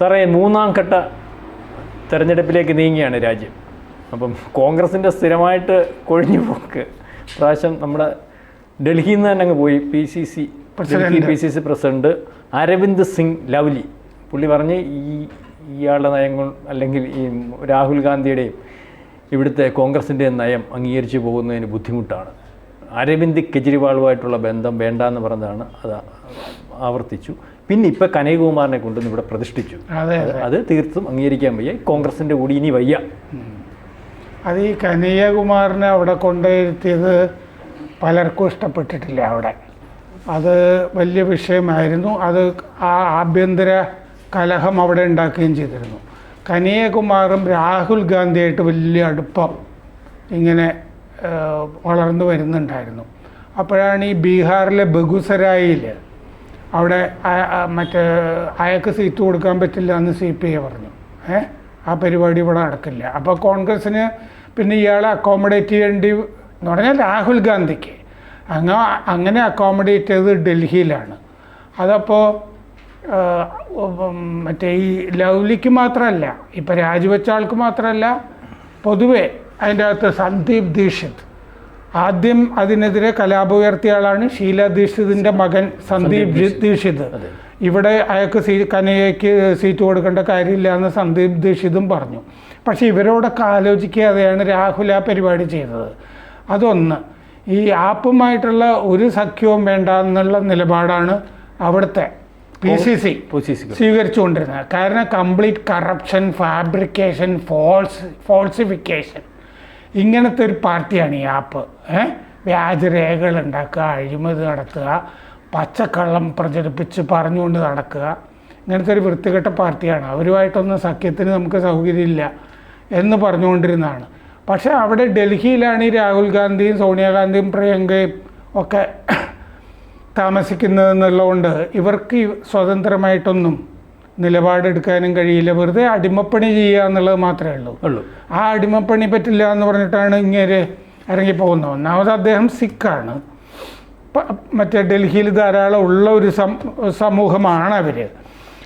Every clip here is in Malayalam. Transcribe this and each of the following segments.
സാറേ മൂന്നാം ഘട്ട തെരഞ്ഞെടുപ്പിലേക്ക് നീങ്ങിയാണ് രാജ്യം. അപ്പം കോൺഗ്രസിന്റെ സ്ഥിരമായിട്ട് കൊഴിഞ്ഞു പോക്ക്. പ്രാവശ്യം നമ്മുടെ ഡൽഹിയിൽ നിന്ന് തന്നെ അങ്ങ് പോയി. P C C Delhi P C C president Arvind Singh Lovely പുള്ളി പറഞ്ഞ് ഈ ഇയാളുടെ നയങ്ങൾ അല്ലെങ്കിൽ ഈ രാഹുൽ ഗാന്ധിയുടെയും ഇവിടുത്തെ കോൺഗ്രസിന്റെ നയം അംഗീകരിച്ചു പോകുന്നതിന് ബുദ്ധിമുട്ടാണ്. അരവിന്ദ് കെജ്രിവാളുമായിട്ടുള്ള ബന്ധം വേണ്ട എന്ന് പറഞ്ഞതാണ്. അത് ആവർത്തിച്ചു. പിന്നെ ഇപ്പം കനകകുമാറിനെ കൊണ്ടുവന്ന് ഇവിടെ പ്രതിഷ്ഠിച്ചു. അതെ തീർത്തും അംഗീകരിക്കാൻ വയ്യ. കോൺഗ്രസിന്റെ കൂടി ഇനി വയ്യ. അത് ഈ കനയ്യകുമാറിനെ അവിടെ കൊണ്ടുവരുത്തിയത് പലർക്കും ഇഷ്ടപ്പെട്ടിട്ടില്ല അവിടെ. അത് വലിയ വിഷയമായിരുന്നു. അത് ആ ആഭ്യന്തര കലഹം അവിടെ ഉണ്ടാക്കുകയും ചെയ്തിരുന്നു. കനയ്യകുമാറും രാഹുൽ ഗാന്ധിയായിട്ട് വലിയ അടുപ്പം ഇങ്ങനെ വളർന്നു വരുന്നുണ്ടായിരുന്നു. അപ്പോഴാണ് ഈ ബീഹാറിലെ ബഗുസരായിൽ അവിടെ മറ്റേ അയാൾക്ക് സീറ്റ് കൊടുക്കാൻ പറ്റില്ല എന്ന് സി പി ഐ പറഞ്ഞു. ഏ? ആ പരിപാടി ഇവിടെ നടക്കില്ല. അപ്പോൾ കോൺഗ്രസ്സിന് പിന്നെ ഇയാളെ അക്കോമഡേറ്റ് ചെയ്യേണ്ടി എന്ന് പറഞ്ഞാൽ രാഹുൽ ഗാന്ധിക്ക്. അങ്ങ അങ്ങനെ അക്കോമഡേറ്റ് ചെയ്തത് ഡൽഹിയിലാണ്. അതപ്പോൾ മറ്റേ ഈ ലൗലിക്ക് മാത്രമല്ല ഇപ്പം രാജിവെച്ച ആൾക്ക് മാത്രമല്ല പൊതുവേ അതിന്റെ അകത്ത് സന്ദീപ് ദീക്ഷിത്. ആദ്യം അതിനെതിരെ കലാപം ഉയർത്തിയ ആളാണ് ഷീല ദീക്ഷിതിന്റെ മകൻ സന്ദീപ് ദീക്ഷിത്. ഇവിടെ അയാൾക്ക് സീ കനയ്യയ്ക്ക് സീറ്റ് കൊടുക്കേണ്ട കാര്യമില്ല എന്ന് സന്ദീപ് ദീക്ഷിതും പറഞ്ഞു. പക്ഷേ ഇവരോടൊക്കെ ആലോചിക്കാതെയാണ് രാഹുൽ ആ പരിപാടി ചെയ്തത്. അതൊന്ന് ഈ ആപ്പുമായിട്ടുള്ള ഒരു സഖ്യവും വേണ്ട എന്നുള്ള നിലപാടാണ് അവിടുത്തെ പി സി സി സ്വീകരിച്ചുകൊണ്ടിരുന്നത്. കാരണം complete corruption fabrication false falsification ഇങ്ങനത്തെ ഒരു പാർട്ടിയാണ് ഈ ആപ്പ്. വ്യാജരേഖകൾ ഉണ്ടാക്കുക അഴിമതി നടത്തുക പച്ചക്കള്ളം പ്രചരിപ്പിച്ച് പറഞ്ഞുകൊണ്ട് നടക്കുക. ഇങ്ങനത്തെ ഒരു വൃത്തികെട്ട പാർട്ടിയാണ്. അവരുമായിട്ടൊന്നും സഖ്യത്തിന് നമുക്ക് സൗകര്യമില്ല എന്ന് പറഞ്ഞുകൊണ്ടിരുന്നതാണ്. പക്ഷേ അവിടെ ഡൽഹിയിലാണ് ഈ രാഹുൽ ഗാന്ധിയും സോണിയാഗാന്ധിയും പ്രിയങ്കയും ഒക്കെ താമസിക്കുന്നതെന്നുള്ളതുകൊണ്ട് ഇവർക്ക് സ്വതന്ത്രമായിട്ടൊന്നും നിലപാടെടുക്കാനും കഴിയില്ല. വെറുതെ അടിമപ്പണി ചെയ്യുക എന്നുള്ളത് മാത്രമേ ഉള്ളൂ. ഉള്ളൂ. ആ അടിമപ്പണി പറ്റില്ല എന്ന് പറഞ്ഞിട്ടാണ് ഇങ്ങനെ ഇറങ്ങിപ്പോകുന്നത്. ഒന്നാമത് അദ്ദേഹം സിഖാണ്. മറ്റേ ഡൽഹിയിൽ ധാരാളം ഉള്ള ഒരു സമൂഹമാണ് അവർ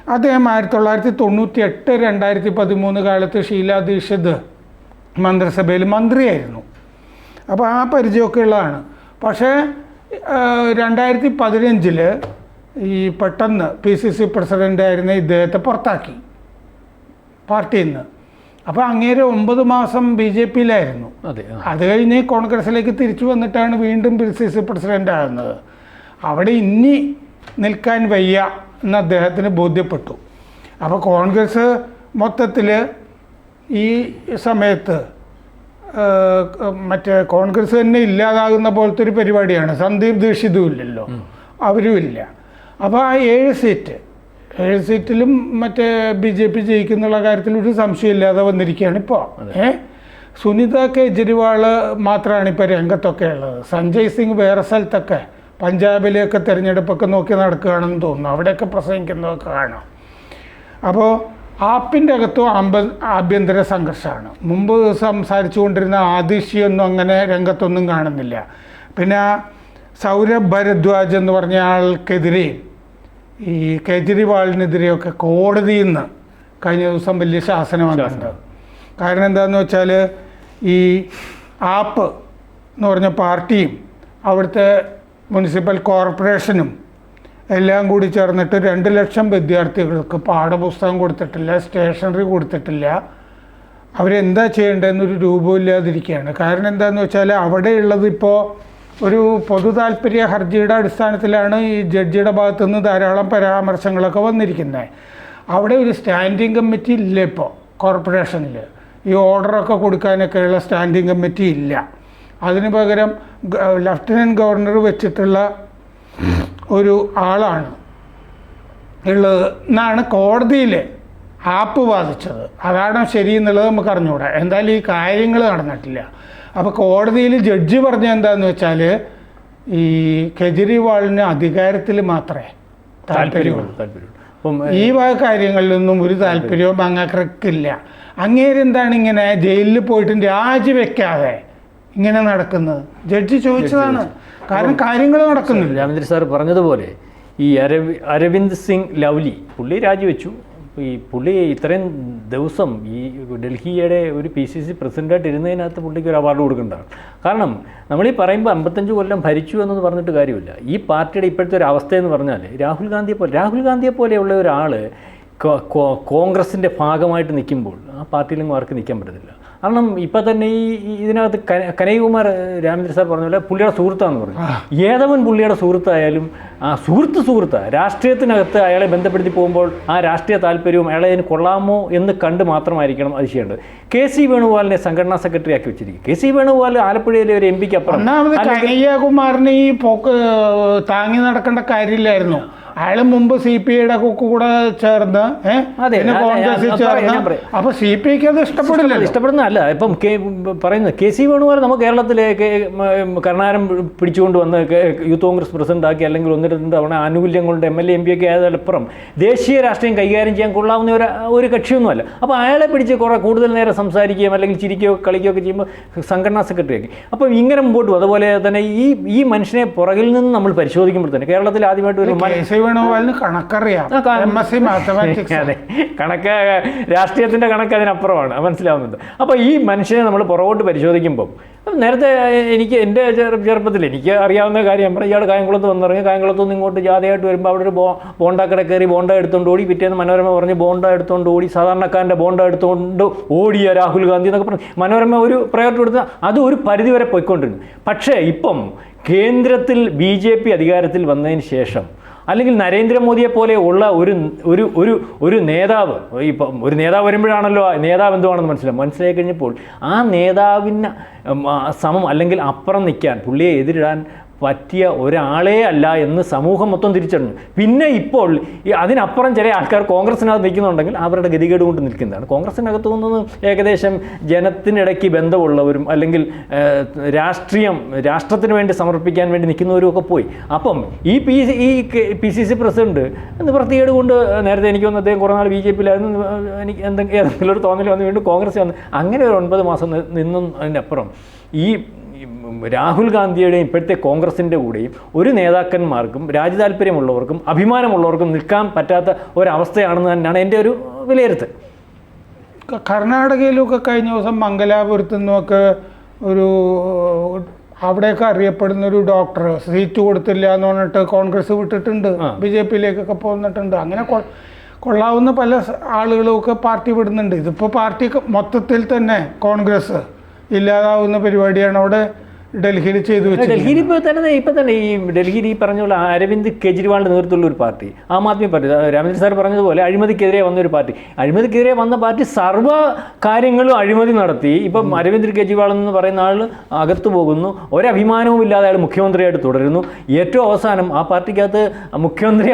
അദ്ദേഹം ആയിരത്തി തൊള്ളായിരത്തി തൊണ്ണൂറ്റി എട്ട് രണ്ടായിരത്തി പതിമൂന്ന് കാലത്ത് ഷീല ദീക്ഷിത് മന്ത്രിസഭയിൽ മന്ത്രിയായിരുന്നു. അപ്പോൾ ആ പരിചയമൊക്കെ ഉള്ളതാണ്. പക്ഷേ രണ്ടായിരത്തി പതിനഞ്ചിൽ ഈ പെട്ടെന്ന് പി സി സി പ്രസിഡന്റായിരുന്ന ഇദ്ദേഹത്തെ പുറത്താക്കി. പാർട്ടിയിൽ നിന്ന് അപ്പോൾ അങ്ങേരെ ഒമ്പത് മാസം ബി ജെ പിയിലായിരുന്നു. അതെ കഴിഞ്ഞ് കോൺഗ്രസിലേക്ക് തിരിച്ചു വന്നിട്ടാണ് വീണ്ടും പി സി സി പ്രസിഡന്റ് ആകുന്നത്. അവിടെ ഇനി നിൽക്കാൻ വയ്യ എന്ന് അദ്ദേഹത്തിന് ബോധ്യപ്പെട്ടു. അപ്പോൾ കോൺഗ്രസ് മൊത്തത്തിൽ ഈ സമയത്ത് മറ്റേ കോൺഗ്രസ് തന്നെ ഇല്ലാതാകുന്ന പോലത്തെ ഒരു പരിപാടിയാണ്. സന്ദീപ് ദീക്ഷിതും ഇല്ലല്ലോ. അവരും ഇല്ല. അപ്പോൾ ആ ഏഴ് സീറ്റ് ഏഴ് സീറ്റിലും മറ്റേ ബി ജെ പി ജയിക്കുന്നുള്ള കാര്യത്തിൽ ഒരു സംശയമില്ലാതെ വന്നിരിക്കുകയാണ് ഇപ്പോൾ ഏ? സുനിത കേജ്രിവാൾ മാത്രമാണ് ഇപ്പോൾ രംഗത്തൊക്കെ ഉള്ളത്. സഞ്ജയ് സിംഗ് വേറെ സ്ഥലത്തൊക്കെ പഞ്ചാബിലെയൊക്കെ തിരഞ്ഞെടുപ്പൊക്കെ നോക്കി നടക്കുകയാണെന്ന് തോന്നുന്നു. അവിടെയൊക്കെ പ്രസംഗിക്കുന്നതൊക്കെ കാണാം. അപ്പോൾ ആപ്പിന്റെ അകത്തും ആമ്പ ആഭ്യന്തര സംഘർഷമാണ്. മുമ്പ് സംസാരിച്ചു കൊണ്ടിരുന്ന ആദിഷിയൊന്നും അങ്ങനെ രംഗത്തൊന്നും കാണുന്നില്ല. പിന്നെ സൗരഭ് ഭരദ്വാജ് എന്ന് പറഞ്ഞ ആൾക്കെതിരെയും ഈ കേജ്രിവാളിനെതിരെയൊക്കെ കോടതിയിൽ നിന്ന് കഴിഞ്ഞ ദിവസം വലിയ ശാസനം വന്നിട്ടുണ്ട്. കാരണം എന്താണെന്ന് വെച്ചാൽ ഈ ആപ്പ് എന്ന് പറഞ്ഞ പാർട്ടിയും അവിടുത്തെ മുനിസിപ്പൽ കോർപ്പറേഷനും എല്ലാം കൂടി ചേർന്നിട്ട് രണ്ട് ലക്ഷം വിദ്യാർത്ഥികൾക്ക് പാഠപുസ്തകം കൊടുത്തിട്ടില്ല സ്റ്റേഷനറി കൊടുത്തിട്ടില്ല. അവരെന്താ ചെയ്യേണ്ടതെന്നൊരു രൂപമില്ലാതിരിക്കുകയാണ് കാരണം എന്താണെന്ന് വെച്ചാൽ അവിടെയുള്ളത് ഇപ്പോൾ ഒരു പൊതു താല്പര്യ ഹർജിയുടെ അടിസ്ഥാനത്തിലാണ് ഈ ജഡ്ജിയുടെ ഭാഗത്തു നിന്ന് ധാരാളം പരാമർശങ്ങളൊക്കെ വന്നിരിക്കുന്നത് അവിടെ ഒരു സ്റ്റാൻഡിംഗ് കമ്മിറ്റി ഇല്ല ഇപ്പോൾ കോർപ്പറേഷനിൽ ഈ ഓർഡറൊക്കെ കൊടുക്കാനൊക്കെയുള്ള സ്റ്റാൻഡിംഗ് കമ്മിറ്റി ഇല്ല. അതിന് പകരം ലഫ്റ്റനന്റ് ഗവർണർ വെച്ചിട്ടുള്ള ഒരു ആളാണ് ഉള്ളത്. എന്നാണ് കോടതിയിൽ ആപ്പ് വാദിച്ചത്. അതാണ് ശരി എന്നുള്ളത് നമുക്ക് അറിഞ്ഞുകൂടാ എന്തായാലും ഈ കാര്യങ്ങൾ നടന്നിട്ടില്ല. അപ്പോൾ കോടതിയിൽ ജഡ്ജി പറഞ്ഞ എന്താന്ന് വെച്ചാൽ ഈ കെജ്രിവാളിന് അധികാരത്തിൽ മാത്രമേ താല്പര്യമുള്ളൂ. ഈ വക കാര്യങ്ങളിലൊന്നും ഒരു താല്പര്യവും അങ്ങക്കില്ല അങ്ങേരെന്താണ് ഇങ്ങനെ ജയിലിൽ പോയിട്ട് രാജിവെക്കാതെ ഇങ്ങനെ നടക്കുന്നത്? ജഡ്ജി ചോദിച്ചതാണ്. കാരണം കാര്യങ്ങൾ നടക്കുന്നില്ല. രാമേന്ദ്ര സാർ പറഞ്ഞതുപോലെ ഈ അരവി അരവിന്ദ് സിംഗ് ലവ്ലി പുള്ളി രാജിവെച്ചു. ഈ പുള്ളി ഇത്രയും ദിവസം ഈ ഡൽഹിയുടെ ഒരു പി സി സി പ്രസിഡന്റായിട്ട് ഇരുന്നതിനകത്ത് പുള്ളിക്ക് ഒരു അവാർഡ് കൊടുക്കേണ്ടതാണ്. കാരണം നമ്മൾ ഈ പറയുമ്പോൾ അമ്പത്തഞ്ച് കൊല്ലം ഭരിച്ചു എന്നത് പറഞ്ഞിട്ട് കാര്യമില്ല. ഈ പാർട്ടിയുടെ ഇപ്പോഴത്തെ ഒരു അവസ്ഥയെന്ന് പറഞ്ഞാൽ രാഹുൽ ഗാന്ധിയെ പോലെ രാഹുൽ ഗാന്ധിയെ പോലെയുള്ള ഒരാൾ കോൺഗ്രസിന്റെ ഭാഗമായിട്ട് നിൽക്കുമ്പോൾ ആ പാർട്ടിയിലൊന്നും ആർക്ക് നിൽക്കാൻ പറ്റത്തില്ല. കാരണം ഇപ്പം തന്നെ ഈ ഇതിനകത്ത് കനകകുമാർ രാമചന്ദ്ര സാർ പറഞ്ഞ പോലെ പുള്ളിയുടെ സുഹൃത്താന്ന് പറഞ്ഞു. ഏതവൻ പുള്ളിയുടെ സുഹൃത്തായാലും ആ സുഹൃത്ത് സുഹൃത്താണ് രാഷ്ട്രീയത്തിനകത്ത് അയാളെ ബന്ധപ്പെടുത്തി പോകുമ്പോൾ ആ രാഷ്ട്രീയ താല്പര്യവും അയാളെ അതിന് കൊള്ളാമോ എന്ന് കണ്ട് മാത്രമായിരിക്കണം അത് ചെയ്യേണ്ടത്. കെ സി വേണുഗോപാലിനെ സംഘടനാ സെക്രട്ടറി ആക്കി വെച്ചിരിക്കും. കെ സി വേണുഗോപാൽ ആലപ്പുഴയിലെ ഒരു എം പിക്ക് അപ്പുറം. കനയ്യകുമാറിന് ഈ പോക്ക് താങ്ങി നടക്കേണ്ട കാര്യമില്ലായിരുന്നു. അയാൾ മുമ്പ് സി പി ഐയുടെ കൂടെ ചേർന്ന് കോൺഗ്രസിൽ ചേർന്ന്. അപ്പൊ സി പി ഐക്ക് അത് ഇഷ്ടപ്പെടില്ല ഇഷ്ടപ്പെടുന്നതല്ല. ഇപ്പം പറയുന്നത് കെ സി വേണുഗോപാൽ നമുക്ക് കേരളത്തിലെ കെ- മ- പിടിച്ചുകൊണ്ട് വന്ന് യൂത്ത് കോൺഗ്രസ് പ്രസിഡന്റ് ആക്കി അല്ലെങ്കിൽ ഒന്ന് രണ്ട് തവണ ആനുകൂല്യം കൊണ്ട് M L A M P ഒക്കെ ആയതിലപ്പുറം ദേശീയ രാഷ്ട്രീയം കൈകാര്യം ചെയ്യാൻ കൊള്ളാവുന്ന ഒരു ഒരു കക്ഷിയൊന്നുമല്ല. അപ്പോൾ അയാളെ പിടിച്ച് കുറേ കൂടുതൽ നേരം സംസാരിക്കുകയും അല്ലെങ്കിൽ ചിരിക്കുകയോ കളിക്കുകയോ ഒക്കെ ചെയ്യുമ്പോൾ സംഘടനാ സെക്രട്ടറി ആക്കി. അപ്പോൾ ഇങ്ങനെ മുമ്പോട്ട് അതുപോലെ തന്നെ ഈ ഈ മനുഷ്യനെ പുറകിൽ നിന്ന് നമ്മൾ പരിശോധിക്കുമ്പോൾ തന്നെ കേരളത്തിൽ ആദ്യമായിട്ട് ഒരു വേണുഗോപാലിന് കണക്കറിയാം. എം എസ് സി മാത്തമാറ്റിക്സ് അതെ. കണക്ക് രാഷ്ട്രീയത്തിന്റെ കണക്ക് അതിനപ്പുറമാണ്. മനസ്സിലാവുന്നത് അപ്പോൾ ഈ മനുഷ്യനെ നമ്മൾ പുറകോട്ട് പരിശോധിക്കുമ്പോൾ നേരത്തെ എനിക്ക് എന്റെ ചെറുപ്പത്തിൽ എനിക്ക് അറിയാവുന്ന കാര്യം നമ്മുടെ ഇയാൾ കായംകുളത്ത് വന്നിറങ്ങി കായംകുളത്ത് നിന്ന് ഇങ്ങോട്ട് ജാഥയായിട്ട് വരുമ്പോൾ അവിടെ ഒരു ബോ ബോണ്ടാക്കട കയറി ബോണ്ട എടുത്തുകൊണ്ട് ഓടി പിറ്റേന്ന് മനോരമ പറഞ്ഞ് ബോണ്ട എടുത്തുകൊണ്ട് ഓടി സാധാരണക്കാരന്റെ ബോണ്ട എടുത്തുകൊണ്ട് ഓടിയ രാഹുൽ ഗാന്ധി എന്നൊക്കെ പറഞ്ഞു മനോരമ ഒരു പ്രയോറിറ്റി കൊടുത്ത അത് ഒരു പരിധിവരെ പോയിക്കൊണ്ടിരുന്നു. പക്ഷേ ഇപ്പം കേന്ദ്രത്തിൽ ബി ജെ പി അധികാരത്തിൽ വന്നതിന് ശേഷം അല്ലെങ്കിൽ നരേന്ദ്രമോദിയെ പോലെ ഉള്ള ഒരു ഒരു ഒരു ഒരു നേതാവ് ഇപ്പം ഒരു നേതാവ് വരുമ്പോഴാണല്ലോ നേതാവ് എന്തുവാണെന്ന് മനസ്സിലാവും മനസ്സിലായി കഴിഞ്ഞപ്പോൾ ആ നേതാവിന് സമം അല്ലെങ്കിൽ അപ്പുറം നിൽക്കാൻ പുള്ളിയെ എതിരിടാൻ പറ്റിയ ഒരാളേ അല്ല എന്ന് സമൂഹം മൊത്തം തിരിച്ചറിഞ്ഞു. പിന്നെ ഇപ്പോൾ അതിനപ്പുറം ചില ആൾക്കാർ കോൺഗ്രസിനകത്ത് നിൽക്കുന്നുണ്ടെങ്കിൽ അവരുടെ ഗതികേട് കൊണ്ട് നിൽക്കുന്നതാണ്. കോൺഗ്രസിനകത്ത് നിന്നത് ഏകദേശം ജനത്തിനിടയ്ക്ക് ബന്ധമുള്ളവരും അല്ലെങ്കിൽ രാഷ്ട്രീയം രാഷ്ട്രത്തിന് വേണ്ടി സമർപ്പിക്കാൻ വേണ്ടി നിൽക്കുന്നവരും ഒക്കെ പോയി. അപ്പം ഈ പി ഈ പി സി സി പ്രസിഡന്റ് നിവൃത്തികേട് കൊണ്ട് നേരത്തെ എനിക്ക് വന്ന് അദ്ദേഹം കുറേ നാൾ ബി ജെ പിയിലായിരുന്നു. എനിക്ക് എന്തെങ്കിലും ഏതെങ്കിലും ഒരു തോന്നൽ വന്ന് വീണ്ടും കോൺഗ്രസ് വന്ന് അങ്ങനെ ഒരു ഒൻപത് മാസം നിന്നും അതിന്റെ അപ്പുറം ഈ രാഹുൽ ഗാന്ധിയുടെയും ഇപ്പോഴത്തെ കോൺഗ്രസിന്റെ കൂടെയും ഒരു നേതാക്കന്മാർക്കും രാജ്യതാല്പര്യമുള്ളവർക്കും അഭിമാനമുള്ളവർക്കും നിൽക്കാൻ പറ്റാത്ത ഒരവസ്ഥയാണെന്ന് തന്നെയാണ് എന്റെ ഒരു വിലയിരുത്തൽ. കർണാടകയിലൊക്കെ കഴിഞ്ഞ ദിവസം മംഗലാപുരത്തു നിന്നൊക്കെ ഒരു അവിടെയൊക്കെ അറിയപ്പെടുന്ന ഒരു ഡോക്ടർ സീറ്റ് കൊടുത്തില്ല എന്ന് പറഞ്ഞിട്ട് കോൺഗ്രസ് വിട്ടിട്ടുണ്ട് ബി ജെ പിയിലേക്കൊക്കെ പോന്നിട്ടുണ്ട് അങ്ങനെ കൊള്ളാവുന്ന പല ആളുകളുമൊക്കെ പാർട്ടി വിടുന്നുണ്ട്. ഇതിപ്പോൾ പാർട്ടി മൊത്തത്തിൽ തന്നെ കോൺഗ്രസ് ഇല്ലാതാവുന്ന പരിപാടിയാണ് അവിടെ ഡൽഹിയിൽ ചെയ്തു ഡൽഹിയിൽ ഇപ്പോൾ തന്നെ ഇപ്പോൾ തന്നെ ഈ ഡൽഹിയിൽ ഈ പറഞ്ഞ പോലെ അരവിന്ദ് കെജ്രിവാളിന്റെ നേതൃത്വമുള്ള ഒരു party Aam Aadmi party Ramachandran sir പറഞ്ഞതുപോലെ അഴിമതിക്കെതിരെ വന്ന ഒരു പാർട്ടി. അഴിമതിക്കെതിരെ വന്ന പാർട്ടി സർവ കാര്യങ്ങളും അഴിമതി നടത്തി. ഇപ്പം അരവിന്ദ് കെജ്രിവാൾ എന്ന് പറയുന്ന ആൾ അകത്തു പോകുന്നു. ഒരഭിമാനവും ഇല്ലാതെ അയാൾ മുഖ്യമന്ത്രിയായിട്ട് തുടരുന്നു. ഏറ്റവും അവസാനം ആ പാർട്ടിക്കകത്ത് മുഖ്യമന്ത്രി.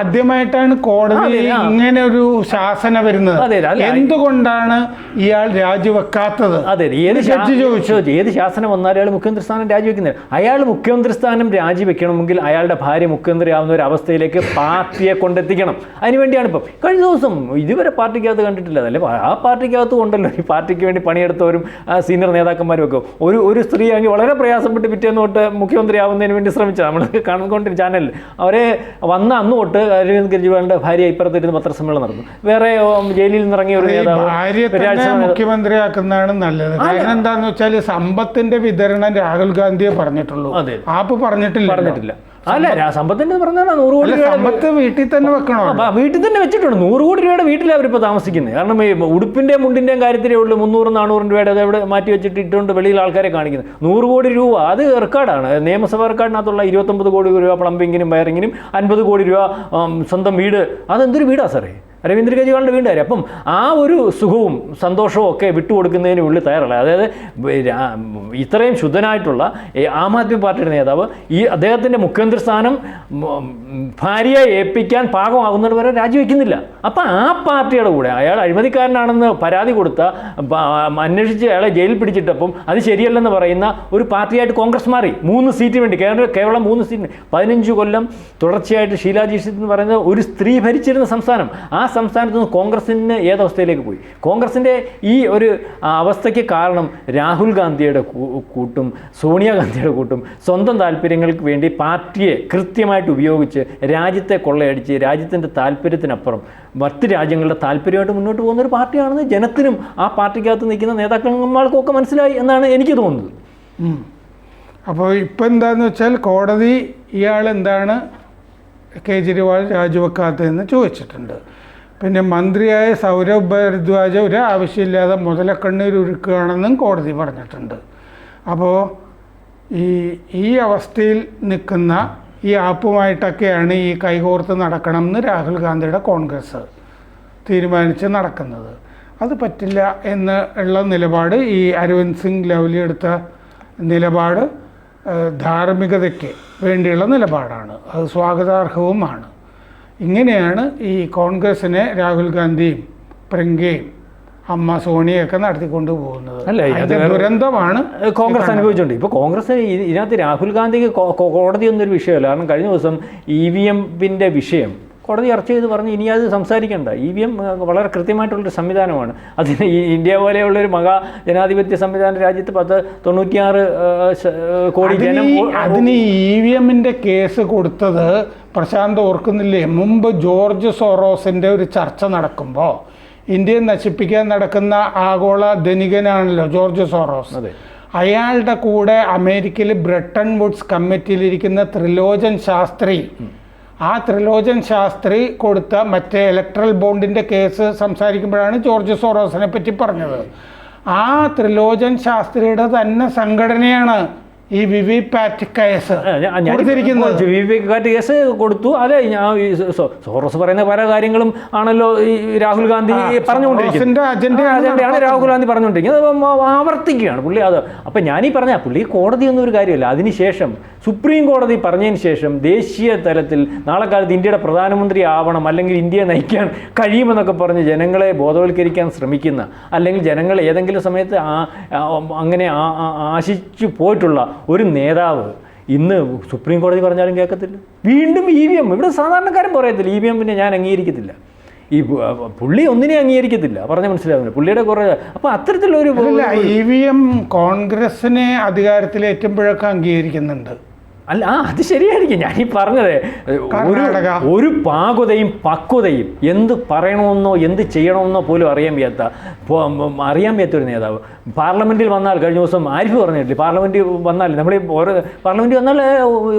ആദ്യമായിട്ടാണ് കോടതി ഇങ്ങനെ ഒരു ശാസന വരുന്നത്. എന്തുകൊണ്ടാണ് ഇയാൾ രാജിവെക്കാത്തത്? അതെ ഏത് ജഡ്ജി ചോദിച്ചു, ഏത് ശാസനം വന്നാലും അയാൾ മുഖ്യമന്ത്രി സ്ഥാനം രാജിവെക്കുന്നില്ല. അയാൾ മുഖ്യമന്ത്രി സ്ഥാനം രാജിവെക്കണമെങ്കിൽ അയാളുടെ ഭാര്യ മുഖ്യമന്ത്രി ആവുന്ന ഒരു അവസ്ഥയിലേക്ക് പാർട്ടിയെ കൊണ്ടെത്തിക്കണം. അതിനുവേണ്ടിയാണ് ഇപ്പം. കഴിഞ്ഞ ദിവസം ഇതുവരെ പാർട്ടിക്കകത്ത് കണ്ടിട്ടില്ല. അതല്ലേ ആ പാർട്ടിക്കകത്ത് കൊണ്ടല്ലോ. ഈ പാർട്ടിക്ക് വേണ്ടി പണിയെടുത്തവരും സീനിയർ നേതാക്കന്മാരും ഒക്കെ. ഒരു ഒരു സ്ത്രീ ആണെങ്കിൽ വളരെ പ്രയാസപ്പെട്ട് പിറ്റേന്ന് തൊട്ട് മുഖ്യമന്ത്രി ആവുന്നതിന് വേണ്ടി ശ്രമിച്ചത്. നമ്മൾ കാണുകൊണ്ടിരുന്ന ചാനലിൽ. അവരെ വന്ന അന്ന് തൊട്ട് അരവിന്ദ് കെജ്രിവാളിന്റെ ഭാര്യ ഇപ്പുറത്തിരുന്ന് പത്രസമ്മേളനം നടന്നു. വേറെ ജയിലിൽ നിന്ന് ഇറങ്ങിയ ഒരു നേതാവ് മുഖ്യമന്ത്രിയാക്കുന്നതാണ് നല്ലത്. കാരണം എന്താന്ന് വെച്ചാൽ സമ്പത്തിന്റെ വിതരണം രാഹുൽ ഗാന്ധിയെ പറഞ്ഞിട്ടുള്ളൂ. ആപ്പ് പറഞ്ഞിട്ടില്ല. പറഞ്ഞിട്ടില്ല. അല്ല സമ്പത്തിന്റെ പറഞ്ഞാൽ നൂറ് കോടി സമ്പത്ത് വീട്ടിൽ തന്നെ വെക്കണോ? വീട്ടിൽ തന്നെ വെച്ചിട്ടുണ്ട്. നൂറ് കോടി രൂപയുടെ വീട്ടിലാണ് അവരിപ്പോൾ താമസിക്കുന്നത്. കാരണം ഈ ഉടുപ്പിന്റെ മുണ്ടിന്റെയും കാര്യത്തിലേ ഉള്ളൂ മുന്നൂറും നാനൂറും രൂപയുടെ അത് എവിടെ മാറ്റി വെച്ചിട്ട് ഇട്ടുകൊണ്ട് വെളിയിൽ ആൾക്കാരെ കാണിക്കുന്നത്. നൂറ് കോടി രൂപ അത് റെക്കോർഡാണ്. നിയമസഭാ റെക്കോർഡിനകത്തുള്ള ഇരുപത്തൊമ്പത് കോടി രൂപ പ്ലംബിങ്ങിനും വയറിങ്ങിനും അൻപത് കോടി രൂപ സ്വന്തം വീട്. അതെന്തൊരു വീടാ സാറേ? രവീന്ദ്ര കെജ്രിവാളിന്റെ വീണ്ടുകാർ അപ്പം ആ ഒരു സുഖവും സന്തോഷവും ഒക്കെ വിട്ടുകൊടുക്കുന്നതിന് ഉള്ളിൽ തയ്യാറല്ല. അതായത് ഇത്രയും ശുദ്ധനായിട്ടുള്ള ആം ആദ്മി പാർട്ടിയുടെ നേതാവ് ഈ അദ്ദേഹത്തിന്റെ മുഖ്യമന്ത്രി സ്ഥാനം ഭാര്യയെ ഏൽപ്പിക്കാൻ പാകമാകുന്നത് വരെ രാജിവെക്കുന്നില്ല. അപ്പം ആ പാർട്ടിയുടെ കൂടെ അയാൾ അഴിമതിക്കാരനാണെന്ന് പരാതി കൊടുത്ത അന്വേഷിച്ച് അയാളെ ജയിലിൽ പിടിച്ചിട്ടപ്പം അത് ശരിയല്ലെന്ന് പറയുന്ന ഒരു പാർട്ടിയായിട്ട് കോൺഗ്രസ് മാറി. മൂന്ന് സീറ്റ് വേണ്ടി കേവലം മൂന്ന് സീറ്റ് പതിനഞ്ച് കൊല്ലം തുടർച്ചയായിട്ട് ഷീലാ ദീക്ഷിത് എന്ന് പറയുന്നത് ഒരു സ്ത്രീ ഭരിച്ചിരുന്ന സംസ്ഥാനം. ആ സംസ്ഥാനത്ത് നിന്ന് കോൺഗ്രസിന് ഏതവസ്ഥയിലേക്ക് പോയി? കോൺഗ്രസിന്റെ ഈ ഒരു അവസ്ഥയ്ക്ക് കാരണം രാഹുൽ ഗാന്ധിയുടെ കൂട്ടും സോണിയാഗാന്ധിയുടെ കൂട്ടും സ്വന്തം താല്പര്യങ്ങൾക്ക് വേണ്ടി പാർട്ടിയെ കൃത്യമായിട്ട് ഉപയോഗിച്ച് രാജ്യത്തെ കൊള്ളയടിച്ച് രാജ്യത്തിന്റെ താല്പര്യത്തിനപ്പുറം മറ്റ് രാജ്യങ്ങളുടെ താല്പര്യമായിട്ട് മുന്നോട്ട് പോകുന്ന ഒരു പാർട്ടിയാണെന്ന് ജനത്തിനും ആ പാർട്ടിക്കകത്ത് നിൽക്കുന്ന നേതാക്കന്മാർക്കും ഒക്കെ മനസ്സിലായി എന്നാണ് എനിക്ക് തോന്നുന്നത്. അപ്പോൾ ഇപ്പം എന്താണെന്ന് വെച്ചാൽ കോടതി ഇയാൾ എന്താണ് കേജ്രിവാൾ രാജിവെക്കാത്തതെന്ന് ചോദിച്ചിട്ടുണ്ട്. പിന്നെ മന്ത്രിയായ സൗരവ് ഭരദ്വാജ ഒരു ആവശ്യമില്ലാതെ മുതലക്കണ്ണീർ ഉരുക്കുകയാണെന്നും കോടതി പറഞ്ഞിട്ടുണ്ട്. അപ്പോൾ ഈ ഈ അവസ്ഥയിൽ നിൽക്കുന്ന ഈ ആപ്പുമായിട്ടൊക്കെയാണ് ഈ കൈകോർത്ത് നടക്കണം എന്ന് രാഹുൽ ഗാന്ധിയുടെ കോൺഗ്രസ് തീരുമാനിച്ച് നടക്കുന്നത്. അത് പറ്റില്ല എന്ന് ഉള്ള നിലപാട് ഈ അരവിന്ദ് സിംഗ് ലവ്ലി എടുത്ത നിലപാട് ധാർമ്മികതയ്ക്ക് വേണ്ടിയുള്ള നിലപാടാണ്. അത് സ്വാഗതാർഹവുമാണ്. ഇങ്ങനെയാണ് ഈ കോൺഗ്രസിനെ രാഹുൽ ഗാന്ധിയും പ്രിയങ്കയും അമ്മ സോണിയൊക്കെ നടത്തിക്കൊണ്ട് പോകുന്നത്. അല്ല, ദുരന്തമാണ് കോൺഗ്രസ് അനുഭവിച്ചുകൊണ്ട് ഇപ്പോൾ കോൺഗ്രസ് ഇതിനകത്ത് രാഹുൽ ഗാന്ധിക്ക് കോടതി ഒന്നൊരു കോടതിയൊന്നും ഒരു വിഷയമല്ല. കാരണം കഴിഞ്ഞ ദിവസം ഇ വി എമ്മിന്റെ വിഷയം കോടതി ചർച്ച ചെയ്ത് പറഞ്ഞു ഇനി അത് സംസാരിക്കേണ്ട. ഇ വി എം വളരെ കൃത്യമായിട്ടുള്ളൊരു സംവിധാനമാണ്. അതിന് ഈ ഇന്ത്യ പോലെയുള്ളൊരു മഹാ ജനാധിപത്യ സംവിധാന രാജ്യത്ത് പത്ത് തൊണ്ണൂറ്റിയാറ് കോടി അതിന് ജനം ഈ- അതിന് ഇ വി എമ്മിന്റെ കേസ് കൊടുത്തത് പ്രശാന്ത് ഓർക്കുന്നില്ലേ? മുമ്പ് ജോർജ് സോറോസിന്റെ ഒരു ചർച്ച നടക്കുമ്പോൾ ഇന്ത്യയെ നശിപ്പിക്കാൻ നടക്കുന്ന ആഗോള ധനികനാണല്ലോ ജോർജ് സോറോസ്. അതെ. അയാളുടെ കൂടെ അമേരിക്കയിൽ ബ്രിട്ടൻ വുഡ്സ് കമ്മിറ്റിയിലിരിക്കുന്ന ത്രിലോചൻ ശാസ്ത്രി ആ ത്രിലോചൻ ശാസ്ത്രി കൊടുത്ത മറ്റേ ഇലക്ട്രൽ ബോണ്ടിന്റെ കേസ് സംസാരിക്കുമ്പോഴാണ് ജോർജ് സോറോസിനെ പറ്റി പറഞ്ഞത്. ആ ത്രിലോചൻ ശാസ്ത്രിയുടെ തന്നെ സംഘടനയാണ് ഈ വിവി പാറ്റ് കേസ് കൊടുത്തിരിക്കുന്നത് വിവേകാറ്റ് കേസ് കൊടുത്തു. അതെ ഞാൻ സോറസ് പറയുന്ന പല കാര്യങ്ങളും ആണല്ലോ ഈ രാഹുൽ ഗാന്ധി പറഞ്ഞുകൊണ്ടിരിക്കുന്നത്. അജണ്ടയാണ് രാഹുൽ ഗാന്ധി പറഞ്ഞുകൊണ്ടിരിക്കുന്നത്. ആവർത്തിക്കുകയാണ്. പുള്ളി അത് അപ്പം ഞാനീ പറഞ്ഞ പുള്ളി കോടതി ഒന്നും ഒരു കാര്യമല്ല. അതിനുശേഷം സുപ്രീം കോടതി പറഞ്ഞതിന് ശേഷം ദേശീയ തലത്തിൽ നാളെ കാലത്ത് ഇന്ത്യയുടെ പ്രധാനമന്ത്രി ആവണം അല്ലെങ്കിൽ ഇന്ത്യയെ നയിക്കാൻ കഴിയുമെന്നൊക്കെ പറഞ്ഞ് ജനങ്ങളെ ബോധവൽക്കരിക്കാൻ ശ്രമിക്കുന്ന അല്ലെങ്കിൽ ജനങ്ങൾ ഏതെങ്കിലും സമയത്ത് അങ്ങനെ ആശിച്ചു പോയിട്ടുള്ള ഒരു നേതാവ് ഇന്ന് സുപ്രീം കോടതി പറഞ്ഞാലും കേൾക്കത്തില്ല. വീണ്ടും ഇ വി എം ഇവിടെ സാധാരണക്കാരൻ പറയത്തില്ല ഇ വി എം പിന്നെ ഞാൻ അംഗീകരിക്കത്തില്ല. ഈ പുള്ളി ഒന്നിനെ അംഗീകരിക്കത്തില്ല പറഞ്ഞ മനസ്സിലാവില്ല പുള്ളിയുടെ കുറേ അപ്പോൾ ഒരു ഇ വി എം കോൺഗ്രസിനെ അധികാരത്തിലേറ്റുമ്പോഴൊക്കെ അംഗീകരിക്കുന്നുണ്ട്. അല്ല ആ അത് ശരിയായിരിക്കും. ഞാൻ ഈ പറഞ്ഞത്. ഒരു ഒരു പാകുതയും പക്വതയും എന്ത് പറയണമെന്നോ എന്ത് ചെയ്യണമെന്നോ പോലും അറിയാൻ വയ്യാത്ത അറിയാൻ വയ്യാത്ത ഒരു നേതാവ്. പാർലമെന്റിൽ വന്നാൽ കഴിഞ്ഞ ദിവസം ആരിഫ് പറഞ്ഞിട്ടില്ല? പാർലമെന്റിൽ വന്നാൽ നമ്മൾ ഓരോ പാർലമെന്റിൽ വന്നാൽ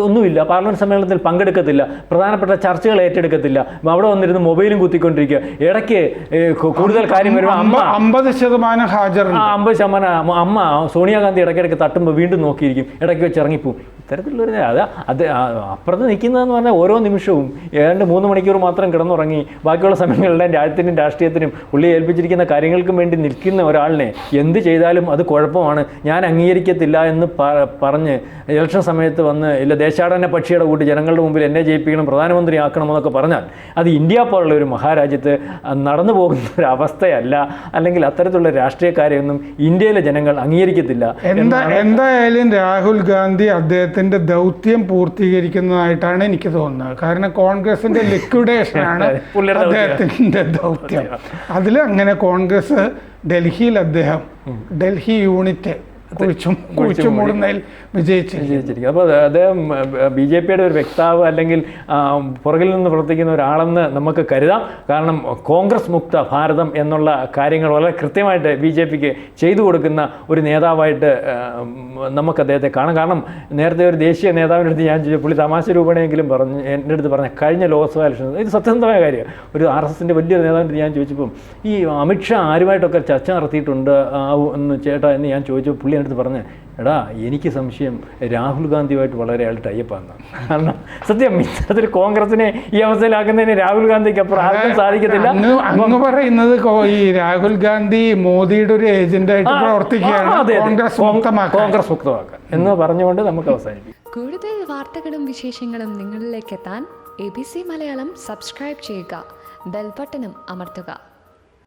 ഒന്നുമില്ല. പാർലമെന്റ് സമ്മേളനത്തിൽ പങ്കെടുക്കത്തില്ല. പ്രധാനപ്പെട്ട ചർച്ചകൾ ഏറ്റെടുക്കത്തില്ല. അവിടെ വന്നിരുന്ന് മൊബൈലും കുത്തിക്കൊണ്ടിരിക്കുക. ഇടയ്ക്ക് കൂടുതൽ കാര്യം വരുമ്പോൾ അമ്മ അമ്പ- അമ്പത് ശതമാനം ആ ഹാജറുണ്ട് അമ്പത് ശതമാനം അമ്മ- അമ്മ സോണിയാഗാന്ധി ഇടയ്ക്കിടയ്ക്ക് തട്ടുമ്പോൾ വീണ്ടും നോക്കിയിരിക്കും. ഇടയ്ക്ക് വെച്ച് ഇറങ്ങിപ്പോവും. ഇത്തരത്തിലുള്ളൊരു അത് അത് അപ്പുറത്ത് നിൽക്കുന്നതെന്ന് പറഞ്ഞാൽ ഓരോ നിമിഷവും ഏതാണ്ട് മൂന്ന് മണിക്കൂർ മാത്രം കിടന്നുറങ്ങി ബാക്കിയുള്ള സമയങ്ങളിലെല്ലാം രാജ്യത്തിനും രാഷ്ട്രീയത്തിനും ഉള്ളി ഏൽപ്പിച്ചിരിക്കുന്ന കാര്യങ്ങൾക്കും വേണ്ടി നിൽക്കുന്ന ഒരാളിനെ എന്ത് ചെയ്താലും അത് കുഴപ്പമാണ്. ഞാൻ അംഗീകരിക്കത്തില്ല എന്ന് പറഞ്ഞ് ഇലക്ഷൻ സമയത്ത് വന്ന് ഇല്ല ദേശാടന പക്ഷിയുടെ കൂട്ടി ജനങ്ങളുടെ മുമ്പിൽ എന്നെ ജയിപ്പിക്കണം പ്രധാനമന്ത്രി ആക്കണമെന്നൊക്കെ പറഞ്ഞാൽ അത് ഇന്ത്യ പോലുള്ള ഒരു മഹാരാജ്യത്ത് നടന്നു പോകുന്ന ഒരു അവസ്ഥയല്ല. അല്ലെങ്കിൽ അത്തരത്തിലുള്ള രാഷ്ട്രീയക്കാരെയൊന്നും ഇന്ത്യയിലെ ജനങ്ങൾ അംഗീകരിക്കത്തില്ല എന്താ എന്തായാലും രാഹുൽ ഗാന്ധി അദ്ദേഹത്തിന്റെ ദൗത്യം പൂർത്തീകരിക്കുന്നതായിട്ടാണ് എനിക്ക് തോന്നുന്നത്. കാരണം കോൺഗ്രസിന്റെ ലിക്വിഡേഷൻ ആണ് പുള്ളിയുടെ ദൗത്യം. അദ്ദേഹത്തിന്റെ ദൗത്യം. അതിൽ അങ്ങനെ കോൺഗ്രസ് ഡൽഹിയിൽ അദ്ദേഹം ഡൽഹി യൂണിറ്റ് കുഴിച്ചും കുഴിച്ചു മൂടുന്നതിൽ വിജയിച്ചിരിക്കും അപ്പോൾ അദ്ദേഹം ബി ജെ പിയുടെ ഒരു വ്യക്താവ് അല്ലെങ്കിൽ പുറകിൽ നിന്ന് പ്രവർത്തിക്കുന്ന ഒരാളെന്ന് നമുക്ക് കരുതാം. കാരണം കോൺഗ്രസ് മുക്ത ഭാരതം എന്നുള്ള കാര്യങ്ങൾ വളരെ കൃത്യമായിട്ട് ബി ജെ പിക്ക് ചെയ്തു കൊടുക്കുന്ന ഒരു നേതാവായിട്ട് നമുക്ക് അദ്ദേഹത്തെ കാണാം. കാരണം നേരത്തെ ഒരു ദേശീയ നേതാവിന്റെ അടുത്ത് ഞാൻ ചോദിച്ചു പുള്ളി തമാശ രൂപണെങ്കിലും പറഞ്ഞു എന്റെ അടുത്ത് പറഞ്ഞ കഴിഞ്ഞ ലോക്സഭാ ഇലക്ഷൻ ഇത് സത്യസന്ധമായ കാര്യമാണ് ഒരു ആർ എസ് എസിന്റെ വലിയൊരു നേതാവിന്റെ ഞാൻ ചോദിച്ചപ്പം ഈ അമിത്ഷാ ആരുമായിട്ടൊക്കെ ചർച്ച നടത്തിയിട്ടുണ്ട് ആ എന്ന് ചേട്ടാ എന്ന് ഞാൻ ചോദിച്ചു പുള്ളി എന്റെ അടുത്ത് പറഞ്ഞ് എടാ എനിക്ക് സംശയം രാഹുൽ ഗാന്ധിയുമായിട്ട് വളരെ അയാൾ ടൈപ്പാണ് കാരണം സത്യം ഇത്തരത്തിൽ കോൺഗ്രസിനെ ഈ അവസ്ഥയിലാക്കുന്നതിന് രാഹുൽ ഗാന്ധിക്ക് അപ്പുറം ആർക്കും സാധിക്കത്തില്ല. അങ്ങ് പറയുന്നത് ഈ രാഹുൽ ഗാന്ധി മോദിയുടെ ഒരു ഏജന്റായിട്ട് പ്രവർത്തിക്കുകയാണ്. കോൺഗ്രസ് കോൺ- കോൺഗ്രസ് മുക്തമാക്കാൻ എന്ന് പറഞ്ഞുകൊണ്ട് നമുക്ക് അവസാനിപ്പിക്കാം. കൂടുതൽ വാർത്തകളും വിശേഷങ്ങളും നിങ്ങളിലേക്ക് എത്താൻ A B C Malayalam subscribe ചെയ്യുക. ബെൽബട്ടനും അമർത്തുക.